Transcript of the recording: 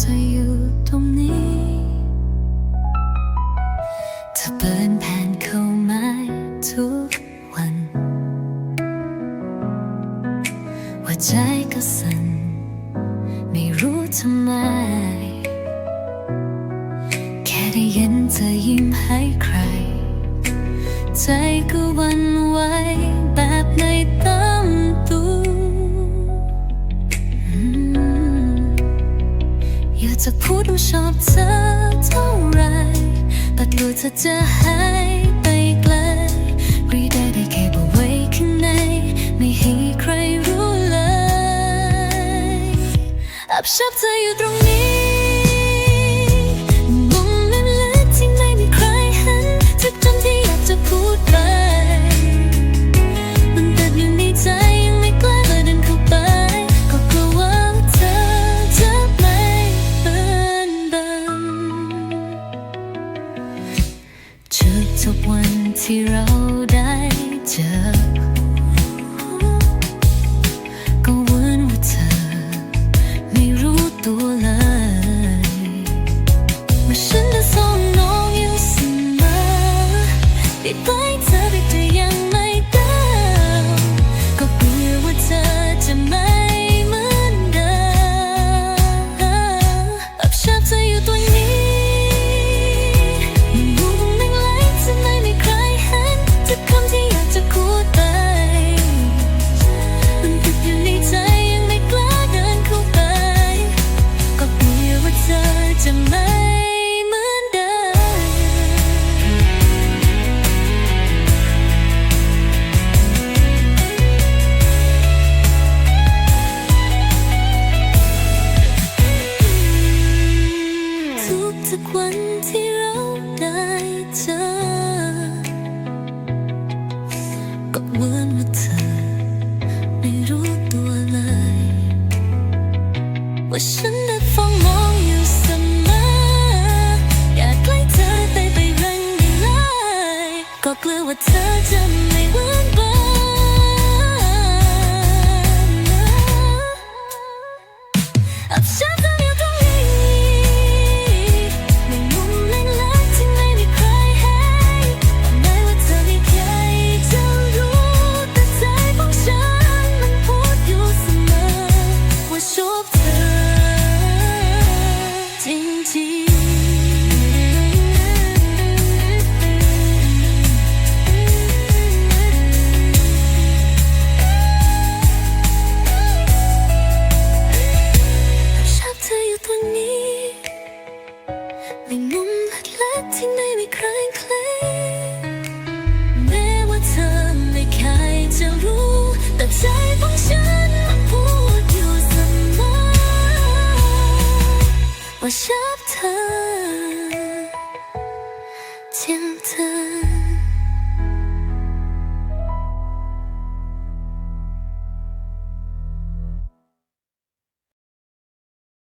เธอยู่ตรงนี้เธอเปิดแผ่นเข้ามาทุกวัน ว่าใจก็สั่นไม่รู้ทำไม แค่ได้ยินเธยิ้มให้ใคร ใจก็วันไหวแบบ จะพูดว่าชอบเธอเท่าไรแต่กลัวเธอจะหายไปไกลรีได้ได้แค่บอกไว้ข้างในไม่ให้ใครรู้เลยแอบชอบเธออยู่ตรงนี้ ทุกวันที่เราได้เจอ ก็กลัวว่าเธอจะไม่หวานเบ ในมุมเล็กๆที่ไม่มีใครเคลมแม้ว่าเธอไม่เคยจะรู้ แต่ใจของฉันมันพูดอยู่เสมอว่าชอบเธอ